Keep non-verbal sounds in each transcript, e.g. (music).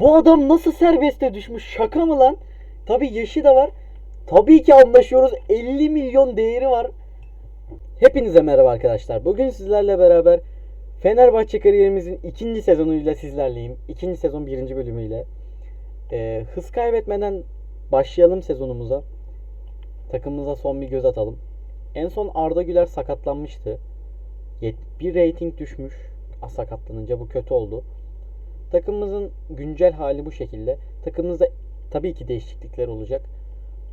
Bu adam nasıl serbeste düşmüş? Şaka mı lan? Tabi yaşı da var. Tabii ki anlaşıyoruz. 50 milyon değeri var. Hepinize merhaba arkadaşlar. Bugün sizlerle beraber Fenerbahçe kariyerimizin ikinci sezonuyla sizlerleyim. İkinci sezon birinci bölümüyle. Ee, hız kaybetmeden başlayalım sezonumuza. Takımımıza son bir göz atalım. En son Arda Güler sakatlanmıştı. Bir rating düşmüş. Sakatlanınca bu kötü oldu. Takımımızın güncel hali bu şekilde. Takımımızda tabii ki değişiklikler olacak.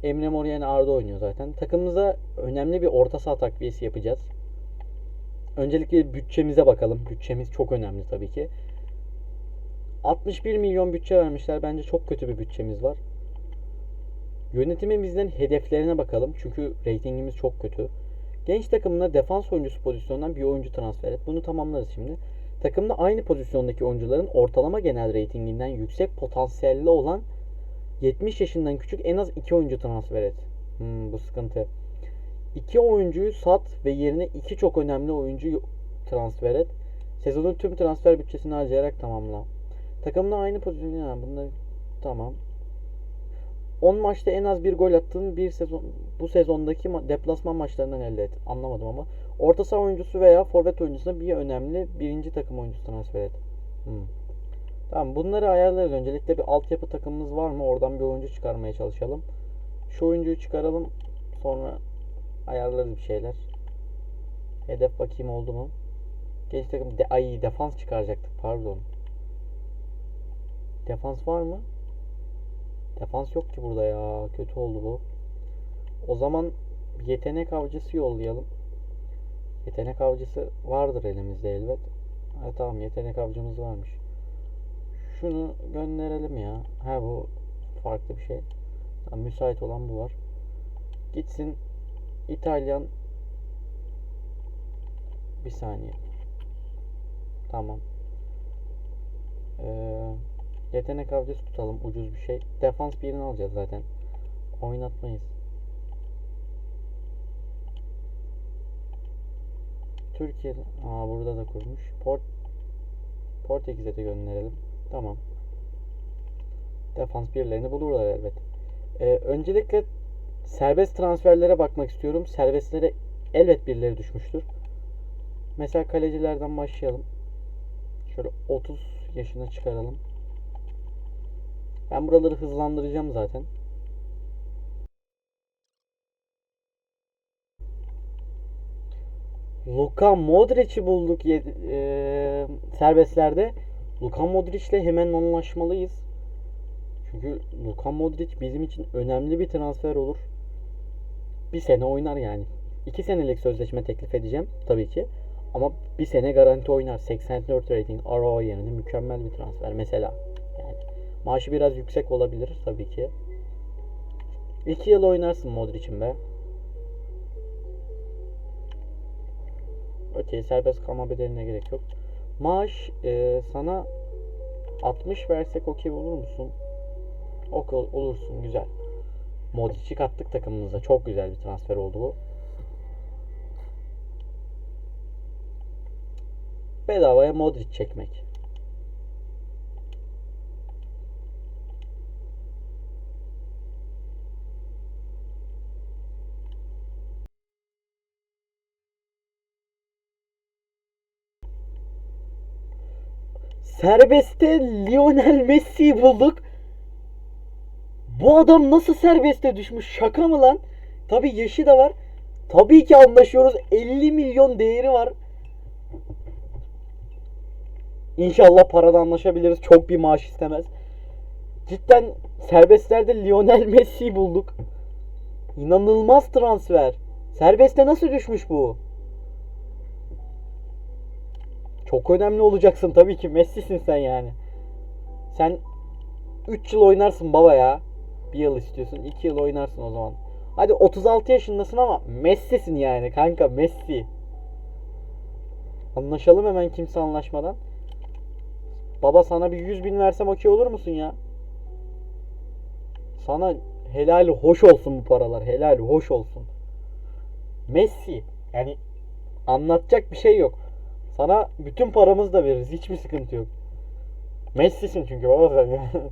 Emre Mor Arda oynuyor zaten. Takımımıza önemli bir orta saha takviyesi yapacağız. Öncelikle bütçemize bakalım. Bütçemiz çok önemli tabii ki. 61 milyon bütçe vermişler. Bence çok kötü bir bütçemiz var. Yönetimimizden hedeflerine bakalım. Çünkü reytingimiz çok kötü. Genç takımına defans oyuncusu pozisyonundan bir oyuncu transfer et. Bunu tamamlarız şimdi. Takımda aynı pozisyondaki oyuncuların ortalama genel reytinginden yüksek potansiyelli olan 70 yaşından küçük en az 2 oyuncu transfer et. Hmm, bu sıkıntı. 2 oyuncuyu sat ve yerine 2 çok önemli oyuncu transfer et. Sezonun tüm transfer bütçesini harcayarak tamamla. Takımda aynı pozisyon yani bunlar tamam. 10 maçta en az bir gol attığın bir sezon bu sezondaki ma- deplasman maçlarından elde et. Anlamadım ama. Orta saha oyuncusu veya forvet oyuncusuna bir önemli birinci takım oyuncusu transfer et. Hmm. Tamam bunları ayarlarız. Öncelikle bir altyapı takımımız var mı? Oradan bir oyuncu çıkarmaya çalışalım. Şu oyuncuyu çıkaralım. Sonra ayarlarız bir şeyler. Hedef bakayım oldu mu? Genç takım de ay defans çıkaracaktık pardon. Defans var mı? Defans yok ki burada ya. Kötü oldu bu. O zaman yetenek avcısı yollayalım. Yetenek avcısı vardır elimizde elbet. Ha, tamam yetenek avcımız varmış. Şunu gönderelim ya. Ha bu farklı bir şey. Tamam, müsait olan bu var. Gitsin İtalyan bir saniye. Tamam. Ee, yetenek avcısı tutalım. Ucuz bir şey. Defans birini alacağız zaten. Oynatmayız. Türkiye'de. Aa burada da kurmuş. Port Portekiz'e de gönderelim. Tamam. Defans birilerini bulurlar elbet. Ee, öncelikle serbest transferlere bakmak istiyorum. Serbestlere elbet birileri düşmüştür. Mesela kalecilerden başlayalım. Şöyle 30 yaşına çıkaralım. Ben buraları hızlandıracağım zaten. Luka Modric'i bulduk eee, serbestlerde. Luka Modric'le hemen anlaşmalıyız. Çünkü Luka Modric bizim için önemli bir transfer olur. Bir sene oynar yani. İki senelik sözleşme teklif edeceğim tabii ki. Ama bir sene garanti oynar. 84 rating RO yerine mükemmel bir transfer mesela. Yani maaşı biraz yüksek olabilir tabii ki. 2 yıl oynarsın Modric'in be. Okey serbest kalma bedeline gerek yok. Maaş e, sana 60 versek okey olur musun? Okey olursun güzel. Modric'i kattık takımımıza. Çok güzel bir transfer oldu bu. Bedavaya Modric çekmek. Serbestte Lionel Messi'yi bulduk. Bu adam nasıl serbeste düşmüş? Şaka mı lan? Tabi yaşı da var. Tabii ki anlaşıyoruz. 50 milyon değeri var. İnşallah parada anlaşabiliriz. Çok bir maaş istemez. Cidden serbestlerde Lionel Messi'yi bulduk. İnanılmaz transfer. Serbeste nasıl düşmüş bu? Çok önemli olacaksın tabii ki. Messi'sin sen yani. Sen 3 yıl oynarsın baba ya. 1 yıl istiyorsun. 2 yıl oynarsın o zaman. Hadi 36 yaşındasın ama Messi'sin yani kanka Messi. Anlaşalım hemen kimse anlaşmadan. Baba sana bir 100 bin versem okey olur musun ya? Sana helal hoş olsun bu paralar. Helal hoş olsun. Messi. Yani anlatacak bir şey yok. Sana bütün paramızı da veririz. Hiçbir sıkıntı yok. Messi'sin çünkü baba sen. (laughs)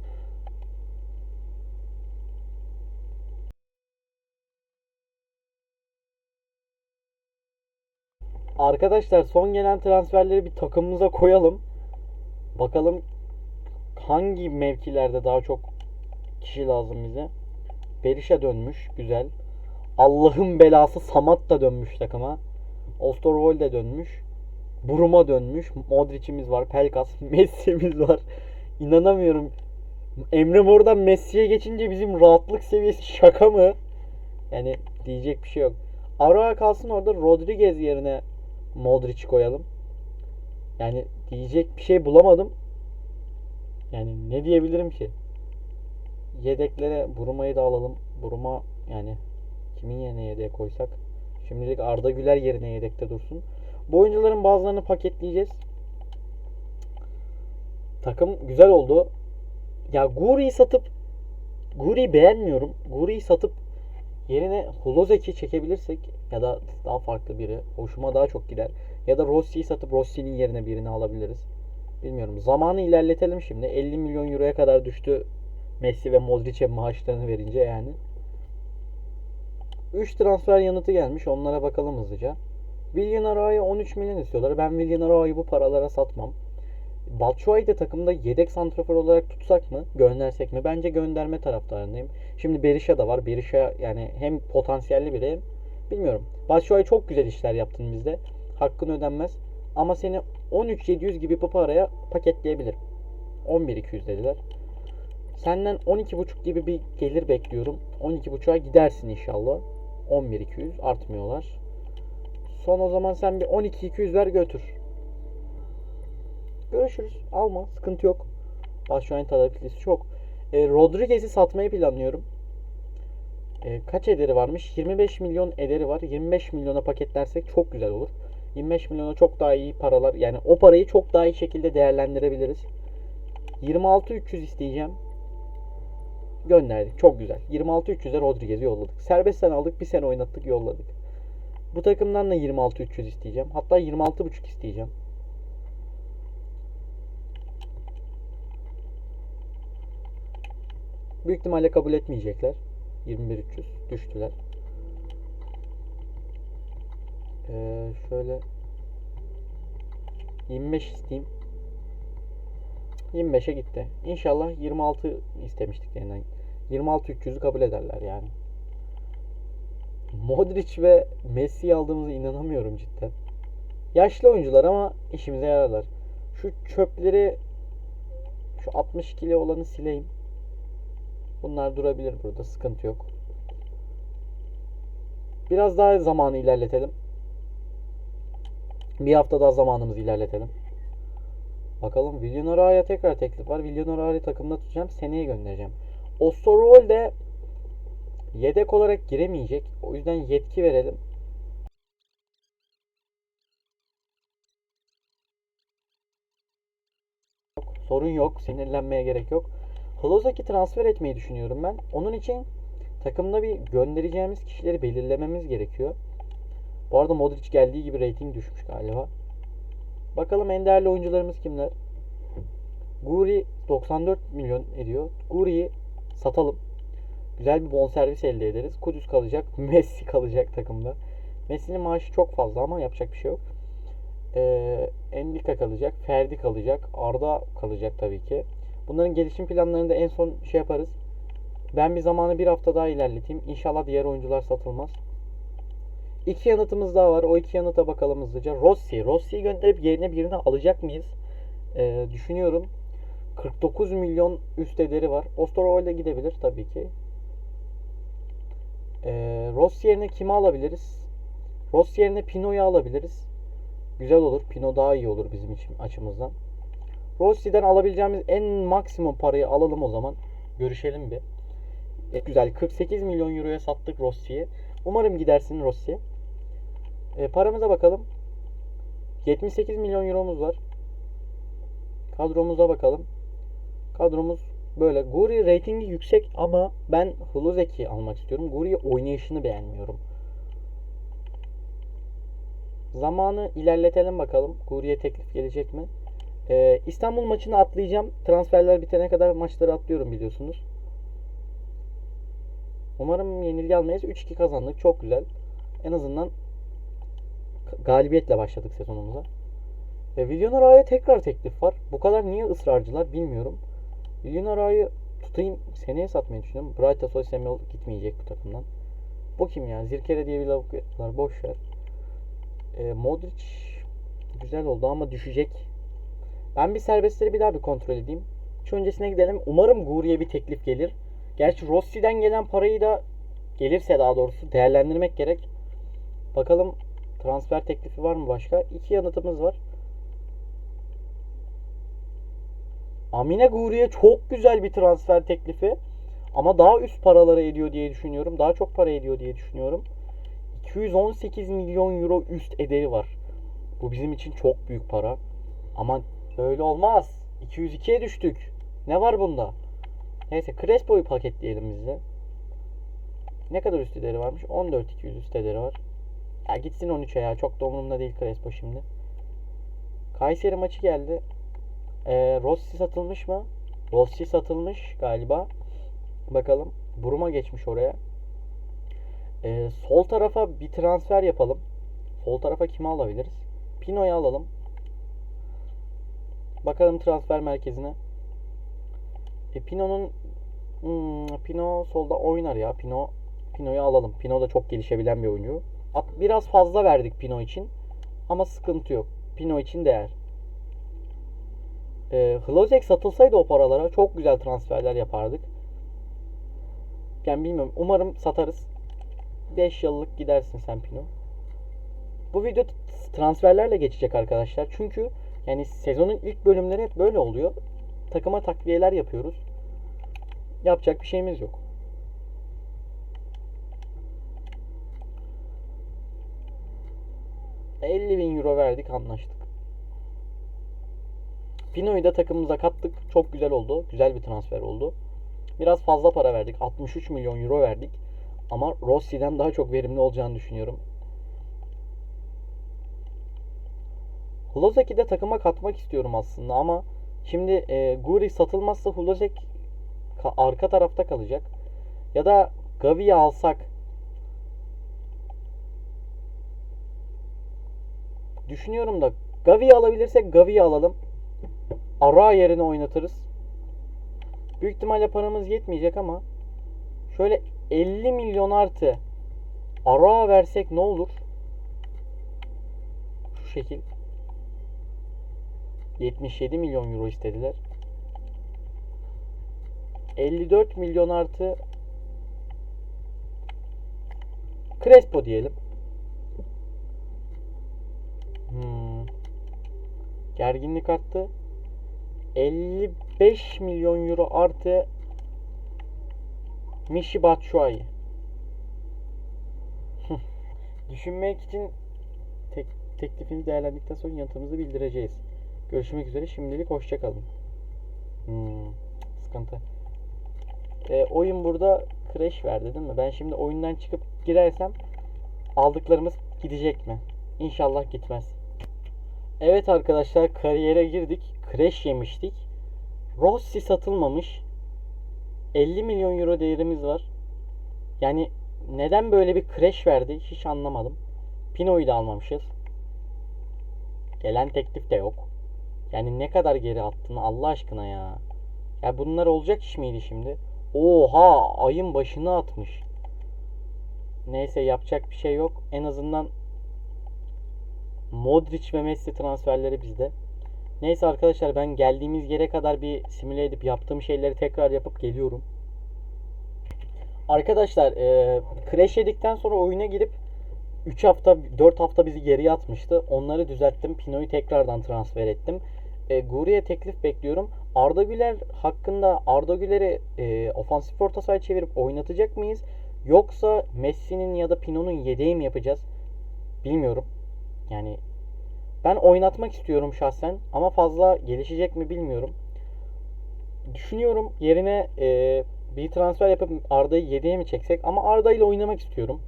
Arkadaşlar son gelen transferleri bir takımımıza koyalım. Bakalım hangi mevkilerde daha çok kişi lazım bize. Berisha dönmüş. Güzel. Allah'ın belası Samat da dönmüş takıma. Osterwold de dönmüş. Buruma dönmüş. Modric'imiz var. Pelkas. (laughs) Messi'miz var. İnanamıyorum. Emre Mor'dan Messi'ye geçince bizim rahatlık seviyesi (laughs) şaka mı? Yani diyecek bir şey yok. Aroa kalsın orada Rodriguez yerine Modric koyalım. Yani diyecek bir şey bulamadım. Yani ne diyebilirim ki? Yedeklere Buruma'yı da alalım. Buruma yani kimin yerine yedeğe koysak? Şimdilik Arda Güler yerine yedekte dursun. Bu oyuncuların bazılarını paketleyeceğiz. Takım güzel oldu. Ya Guri'yi satıp Guri'yi beğenmiyorum. Guri'yi satıp yerine Hulozek'i çekebilirsek ya da daha farklı biri hoşuma daha çok gider. Ya da Rossi'yi satıp Rossi'nin yerine birini alabiliriz. Bilmiyorum. Zamanı ilerletelim şimdi. 50 milyon euroya kadar düştü Messi ve Modric'e maaşlarını verince yani. 3 transfer yanıtı gelmiş. Onlara bakalım hızlıca. Willian Ara'yı 13 milyon istiyorlar. Ben Willian Ara'yı bu paralara satmam. Batshuayi de takımda yedek santrafor olarak tutsak mı? Göndersek mi? Bence gönderme taraftarındayım. Şimdi Berisha da var. Berisha yani hem potansiyelli biri hem bilmiyorum. Batshuayi çok güzel işler yaptın bizde. Hakkın ödenmez. Ama seni 13.700 gibi bu paraya paketleyebilirim. 11.200 dediler. Senden 12.5 gibi bir gelir bekliyorum. 12.5'a gidersin inşallah. 11.200 artmıyorlar. Son o zaman sen bir 12.200 ver götür. Görüşürüz. Alma. Sıkıntı yok. Başşuayın talep çok. E, Rodriguez'i satmayı planlıyorum. E, kaç ederi varmış? 25 milyon ederi var. 25 milyona paketlersek çok güzel olur. 25 milyona çok daha iyi paralar. Yani o parayı çok daha iyi şekilde değerlendirebiliriz. 26.300 isteyeceğim. Gönderdik. Çok güzel. 26.300'e Rodriguez'i yolladık. Serbestten aldık. Bir sene oynattık yolladık. Bu takımdan da 26.300 isteyeceğim. Hatta 26.5 isteyeceğim. Büyük ihtimalle kabul etmeyecekler. 21.300 düştüler. Ee, şöyle 25 isteyeyim. 25'e gitti. İnşallah 26 istemiştiklerinden. 26 300'ü kabul ederler yani. Modric ve Messi'yi aldığımıza inanamıyorum cidden. Yaşlı oyuncular ama işimize yararlar. Şu çöpleri şu 62'li olanı sileyim. Bunlar durabilir burada. Sıkıntı yok. Biraz daha zamanı ilerletelim. Bir hafta daha zamanımızı ilerletelim. Bakalım Villanueva'ya tekrar teklif var. Villanueva'yı takımda tutacağım. Seneye göndereceğim. Osterwolde de yedek olarak giremeyecek. O yüzden yetki verelim. Sorun yok. Sinirlenmeye gerek yok. Klozak'i transfer etmeyi düşünüyorum ben. Onun için takımda bir göndereceğimiz kişileri belirlememiz gerekiyor. Bu arada Modric geldiği gibi rating düşmüş galiba. Bakalım en değerli oyuncularımız kimler? Guri 94 milyon ediyor. Guri'yi satalım. Güzel bir bonservis elde ederiz. Kudüs kalacak. (laughs) Messi kalacak takımda. Messi'nin maaşı çok fazla ama yapacak bir şey yok. Ee, Endika kalacak. Ferdi kalacak. Arda kalacak tabii ki. Bunların gelişim planlarını da en son şey yaparız. Ben bir zamanı bir hafta daha ilerleteyim. İnşallah diğer oyuncular satılmaz. İki yanıtımız daha var. O iki yanıta bakalım hızlıca. Rossi. Rossi'yi gönderip yerine birini alacak mıyız? Ee, düşünüyorum. 49 milyon üst ederi var. Osterwolde gidebilir tabii ki. Ee, Rossi yerine kimi alabiliriz? Rossi yerine Pino'yu alabiliriz. Güzel olur. Pino daha iyi olur bizim için açımızdan. Rossi'den alabileceğimiz en maksimum parayı alalım o zaman. Görüşelim bir. E, güzel. 48 milyon euroya sattık Rossi'yi. Umarım gidersin Rossi. E, paramıza bakalım. 78 milyon euromuz var. Kadromuza bakalım. Kadromuz böyle. Guri ratingi yüksek ama ben Huluzeki almak istiyorum. Guri oynayışını beğenmiyorum. Zamanı ilerletelim bakalım. Guri'ye teklif gelecek mi? Ee, İstanbul maçını atlayacağım. Transferler bitene kadar maçları atlıyorum biliyorsunuz. Umarım yenilgi almayız. 3-2 kazandık. Çok güzel. En azından galibiyetle başladık sezonumuza. Ve Villanueva'ya tekrar teklif var. Bu kadar niye ısrarcılar bilmiyorum. Villanueva'yı tutayım seneye satmayı düşünüyorum. Brighton Soy Samuel gitmeyecek bu takımdan. Bu kim ya? Zirkere diye bir lavuk var. Boş ver. Ee, Modric güzel oldu ama düşecek. Ben bir serbestleri bir daha bir kontrol edeyim. Şu öncesine gidelim. Umarım Guri'ye bir teklif gelir. Gerçi Rossi'den gelen parayı da gelirse daha doğrusu değerlendirmek gerek. Bakalım transfer teklifi var mı başka? İki yanıtımız var. Amine Guri'ye çok güzel bir transfer teklifi. Ama daha üst paralara ediyor diye düşünüyorum. Daha çok para ediyor diye düşünüyorum. 218 milyon euro üst ederi var. Bu bizim için çok büyük para. Ama böyle olmaz. 202'ye düştük. Ne var bunda? Neyse Crespo'yu paketleyelim biz de. Ne kadar üst ederi varmış? 14 200 üst ederi var. Ya gitsin 13'e ya. Çok da umurumda değil Crespo şimdi. Kayseri maçı geldi. Ee, Rossi satılmış mı? Rossi satılmış galiba. Bakalım. Buruma geçmiş oraya. Ee, sol tarafa bir transfer yapalım. Sol tarafa kimi alabiliriz? Pino'yu alalım. Bakalım transfer merkezine. E, Pino'nun hmm, Pino solda oynar ya. Pino Pino'yu alalım. Pino da çok gelişebilen bir oyuncu. Biraz fazla verdik Pino için. Ama sıkıntı yok. Pino için değer. E, Hlozek satılsaydı o paralara çok güzel transferler yapardık. Yani bilmiyorum. Umarım satarız. 5 yıllık gidersin sen Pino. Bu video transferlerle geçecek arkadaşlar. Çünkü yani sezonun ilk bölümleri hep böyle oluyor. Takıma takviyeler yapıyoruz. Yapacak bir şeyimiz yok. ...50 bin euro verdik anlaştık. Pino'yu da takımımıza kattık. Çok güzel oldu. Güzel bir transfer oldu. Biraz fazla para verdik. 63 milyon euro verdik. Ama Rossi'den daha çok verimli olacağını düşünüyorum. Hulozek'i de takıma katmak istiyorum aslında ama şimdi e, Guri satılmazsa Hulozek ka- arka tarafta kalacak. Ya da Gavi'yi alsak düşünüyorum da Gavi'yi alabilirsek Gavi'yi alalım. Ara yerine oynatırız. Büyük ihtimalle paramız yetmeyecek ama şöyle 50 milyon artı ara versek ne olur? Şu şekil. 77 milyon euro istediler. 54 milyon artı Crespo diyelim. Hmm. Gerginlik arttı. 55 milyon euro artı Mishi Batshuayi. (laughs) Düşünmek için tek, teklifini değerlendikten sonra yanıtımızı bildireceğiz. Görüşmek üzere. Şimdilik hoşçakalın. Hmm, sıkıntı. E, oyun burada crash verdi değil mi? Ben şimdi oyundan çıkıp girersem aldıklarımız gidecek mi? İnşallah gitmez. Evet arkadaşlar kariyere girdik. Crash yemiştik. Rossi satılmamış. 50 milyon euro değerimiz var. Yani neden böyle bir crash verdi hiç anlamadım. Pino'yu da almamışız. Gelen teklif de yok. Yani ne kadar geri attın Allah aşkına ya. Ya bunlar olacak iş miydi şimdi? Oha ayın başına atmış. Neyse yapacak bir şey yok. En azından Modric ve Messi transferleri bizde. Neyse arkadaşlar ben geldiğimiz yere kadar bir simüle edip yaptığım şeyleri tekrar yapıp geliyorum. Arkadaşlar e, crash yedikten sonra oyuna girip 3 hafta 4 hafta bizi geriye atmıştı. Onları düzelttim. Pino'yu tekrardan transfer ettim. E, Guri'ye teklif bekliyorum. Arda Güler hakkında Arda Güler'i e, ofansif orta sahaya çevirip oynatacak mıyız? Yoksa Messi'nin ya da Pino'nun yedeği mi yapacağız? Bilmiyorum. Yani ben oynatmak istiyorum şahsen ama fazla gelişecek mi bilmiyorum. Düşünüyorum yerine e, bir transfer yapıp Arda'yı 7'ye mi çeksek ama Arda ile oynamak istiyorum.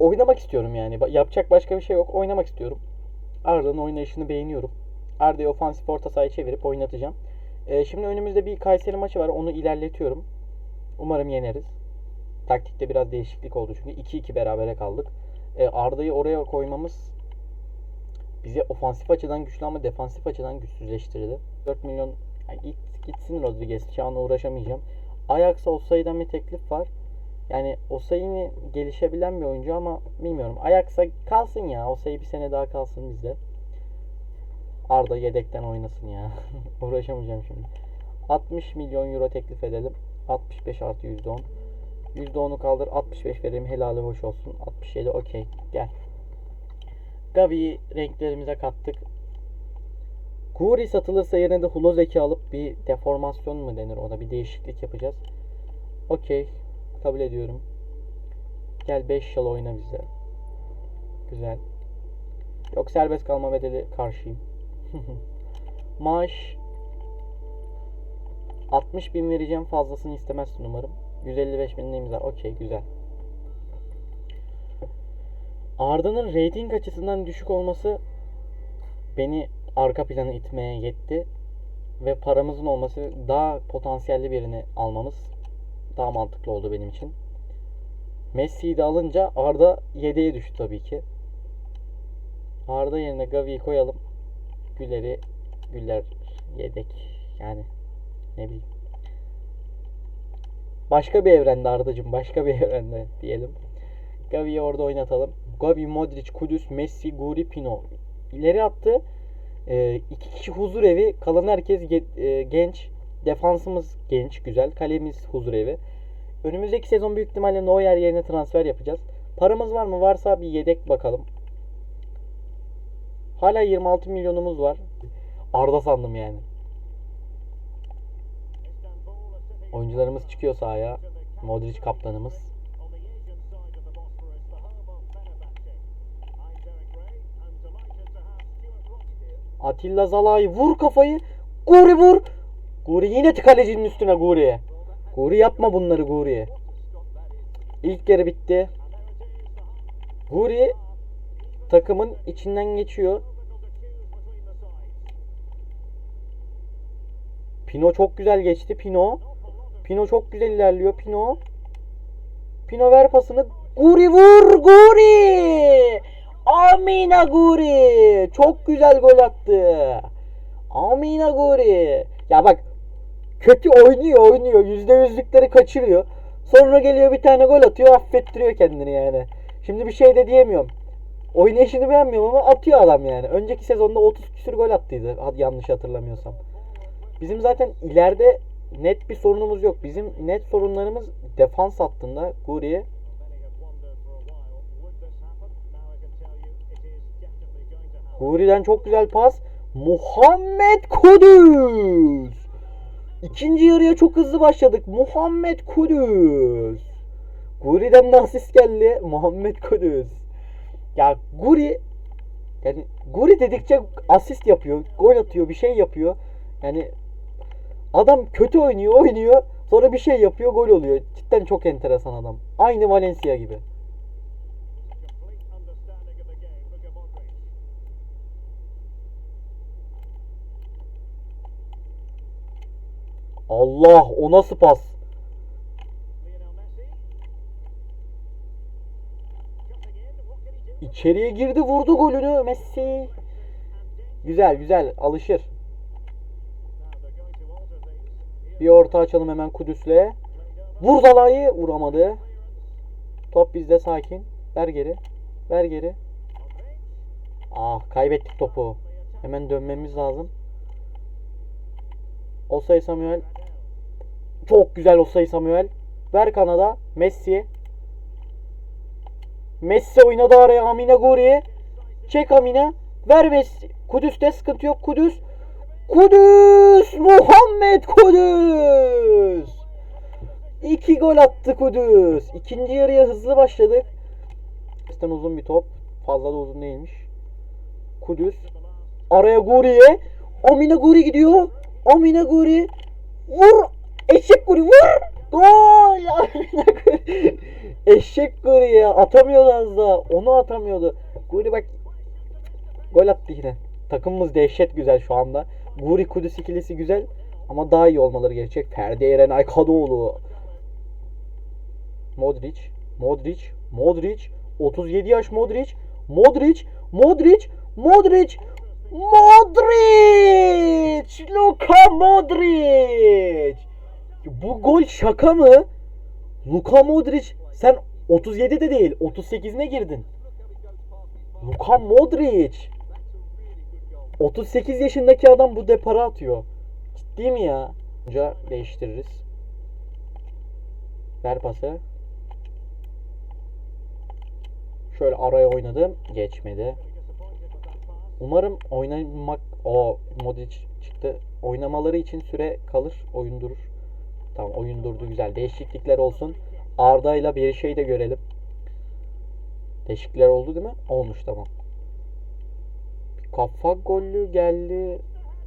Oynamak istiyorum yani. Yapacak başka bir şey yok. Oynamak istiyorum. Arda'nın oynayışını beğeniyorum. Arda'yı ofansif orta sahaya çevirip oynatacağım. Ee, şimdi önümüzde bir Kayseri maçı var. Onu ilerletiyorum. Umarım yeneriz. Taktikte biraz değişiklik oldu çünkü 2-2 berabere kaldık. Ee, Arda'yı oraya koymamız bizi ofansif açıdan güçlü ama defansif açıdan güçsüzleştirdi. 4 milyon yani git, gitsin Rodriguez. Şu an uğraşamayacağım. Ajax'a Osayi'den bir teklif var. Yani Osayi'ni gelişebilen bir oyuncu ama bilmiyorum. Ajax'a kalsın ya. Osayi bir sene daha kalsın bizde. Arda yedekten oynasın ya. (laughs) Uğraşamayacağım şimdi. 60 milyon euro teklif edelim. 65 artı %10. %10'u kaldır. 65 verelim. Helali hoş olsun. 67 okey. Gel. Gavi'yi renklerimize kattık. Guri satılırsa yerine de Hulozek'i alıp bir deformasyon mu denir ona bir değişiklik yapacağız. Okey. Kabul ediyorum. Gel 5 yıl oyna bize. Güzel. Yok serbest kalma bedeli karşıyım. (laughs) Maaş 60 bin vereceğim fazlasını istemezsin umarım. 155 bin imza. Okey güzel. Arda'nın rating açısından düşük olması beni arka plana itmeye yetti. Ve paramızın olması daha potansiyelli birini almamız daha mantıklı oldu benim için. Messi'yi de alınca Arda 7'ye düştü tabii ki. Arda yerine Gavi'yi koyalım. Güller'i Güller yedek. Yani ne bileyim. Başka bir evrende Arda'cığım. Başka bir (laughs) evrende diyelim. Gavi'yi orada oynatalım. Gavi, Modric, Kudüs, Messi, Guri, Pino. İleri attı. Ee, iki kişi huzur evi. Kalan herkes ge- e, genç. Defansımız genç, güzel. Kalemiz huzur evi. Önümüzdeki sezon büyük ihtimalle Neuer yerine transfer yapacağız. Paramız var mı? Varsa bir yedek bakalım. Hala 26 milyonumuz var. Arda sandım yani. Oyuncularımız çıkıyor sahaya. Modric kaptanımız. Atilla Zalai vur kafayı. Guri vur. Guri yine kalecinin üstüne Guri. Guri yapma bunları Guri. İlk yarı bitti. Guri takımın içinden geçiyor. Pino çok güzel geçti. Pino. Pino çok güzel ilerliyor. Pino. Pino ver pasını. Guri vur. Guri. Amina Guri. Çok güzel gol attı. Amina Guri. Ya bak kötü oynuyor oynuyor. Yüzde yüzlükleri kaçırıyor. Sonra geliyor bir tane gol atıyor affettiriyor kendini yani. Şimdi bir şey de diyemiyorum. Oynayışını beğenmiyorum ama atıyor adam yani. Önceki sezonda 30 küsür gol attıydı yanlış hatırlamıyorsam. Bizim zaten ileride net bir sorunumuz yok. Bizim net sorunlarımız defans hattında. Guri Guri'den çok güzel pas. Muhammed Kudüs. İkinci yarıya çok hızlı başladık. Muhammed Kudüs. Guri'den de asist geldi. Muhammed Kudüs. Ya Guri yani Guri dedikçe asist yapıyor. Gol atıyor. Bir şey yapıyor. Yani adam kötü oynuyor oynuyor. Sonra bir şey yapıyor gol oluyor. Cidden çok enteresan adam. Aynı Valencia gibi. Allah o nasıl pas? İçeriye girdi vurdu golünü Messi. Güzel güzel alışır. Bir orta açalım hemen Kudüs'le. Vur Zalai'yi vuramadı. Top bizde sakin. Ver geri. Ver geri. Ah kaybettik topu. Hemen dönmemiz lazım. Osay Samuel. Çok güzel Osay Samuel. Ver Kanada. Messi. Messi oynadı araya Amine Guri. Çek Amine. Ver Messi. Kudüs'te sıkıntı yok. Kudüs. Kudüs! Muhammed Kudüs! İki gol attı Kudüs. İkinci yarıya hızlı başladık. Üstten uzun bir top. Fazla da uzun değilmiş. Kudüs. Araya Guri'ye. Amine Guri gidiyor. Amine Guri. Vur. Eşek Guri vur. Gol. (laughs) Eşek Guri ya. Atamıyordu az daha. Onu atamıyordu. Guri bak. Gol attı yine. takımımız dehşet güzel şu anda. Guri Kudüs ikilisi güzel ama daha iyi olmaları gerekecek. Ferdi Eren Aykadoğlu. Modric, Modric, Modric, 37 yaş Modric, Modric, Modric, Modric, Modric, Luka Modric. Bu gol şaka mı? Luka Modric sen 37 de değil 38'ine girdin. Luka Modric. 38 yaşındaki adam bu depara atıyor. Ciddi mi ya? Önce değiştiririz. Ver pası. Şöyle araya oynadım. Geçmedi. Umarım oynamak... o Modric çıktı. Oynamaları için süre kalır. Oyun durur. Tamam oyun durdu güzel. Değişiklikler olsun. Arda ile bir şey de görelim. Değişiklikler oldu değil mi? Olmuş tamam. Kafa golü geldi.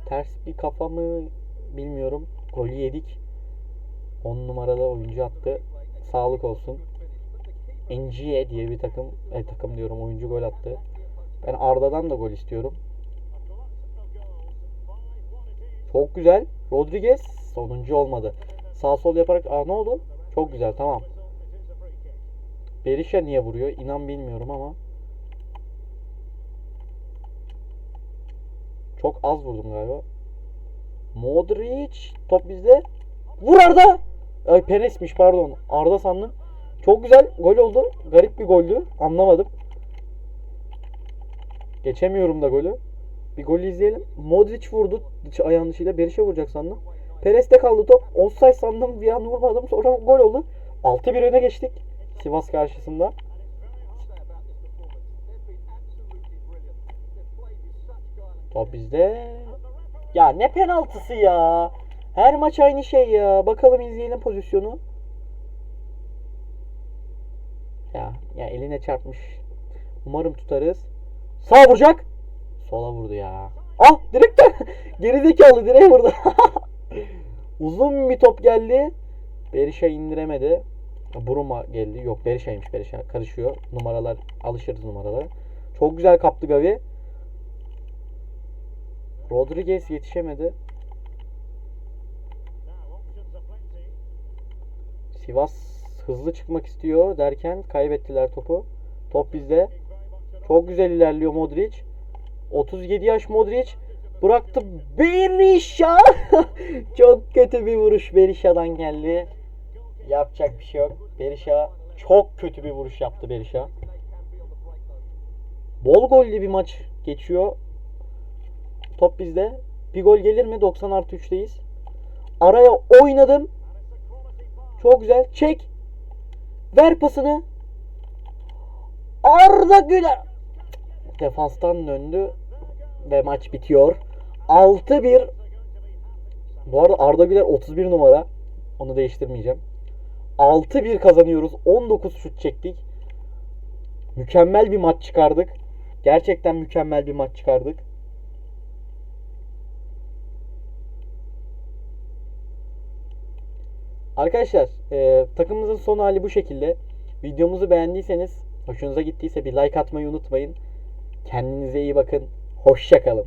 Ters bir kafa mı bilmiyorum. Golü yedik. 10 numaralı oyuncu attı. Sağlık olsun. Engiye diye bir takım, e, takım diyorum oyuncu gol attı. Ben Arda'dan da gol istiyorum. Çok güzel. Rodriguez sonuncu olmadı. Sağ sol yaparak aa ne oldu? Çok güzel tamam. Berisha niye vuruyor? İnan bilmiyorum ama. Çok az vurdum galiba. Modric top bizde. Vur Arda. Ay Peres'miş pardon. Arda sandım. Çok güzel gol oldu. Garip bir goldü. Anlamadım. Geçemiyorum da golü. Bir golü izleyelim. Modric vurdu ayağın dışıyla. Berisha vuracak sandım. Perez'de kaldı top. Offside sandım. Bir an vurmadım. Sonra gol oldu. 6-1 öne geçtik. Sivas karşısında. Top bizde. Ya ne penaltısı ya. Her maç aynı şey ya. Bakalım izleyelim pozisyonu. Ya, ya eline çarpmış. Umarım tutarız. Sağ vuracak. Sola vurdu ya. Ah direkten. (laughs) Gerizekalı direğe vurdu. (laughs) Uzun bir top geldi. Berisha indiremedi. Buruma geldi. Yok Berisha'ymış Berisha. Karışıyor. Numaralar. Alışırız numaralara. Çok güzel kaptı Gavi. Rodriguez yetişemedi. Sivas hızlı çıkmak istiyor derken kaybettiler topu. Top bizde. Çok güzel ilerliyor Modric. 37 yaş Modric. Bıraktı Berisha. (laughs) çok kötü bir vuruş Berisha'dan geldi. Yapacak bir şey yok. Berisha çok kötü bir vuruş yaptı Berisha. Bol gollü bir maç geçiyor. Top bizde. Bir gol gelir mi? 90 artı 3'teyiz. Araya oynadım. Çok güzel. Çek. Ver pasını. Arda Güler. Defanstan döndü. Ve maç bitiyor. 6-1. Bu arada Arda Güler 31 numara. Onu değiştirmeyeceğim. 6-1 kazanıyoruz. 19 şut çektik. Mükemmel bir maç çıkardık. Gerçekten mükemmel bir maç çıkardık. Arkadaşlar e, takımımızın son hali bu şekilde. Videomuzu beğendiyseniz, hoşunuza gittiyse bir like atmayı unutmayın. Kendinize iyi bakın. Hoşça kalın.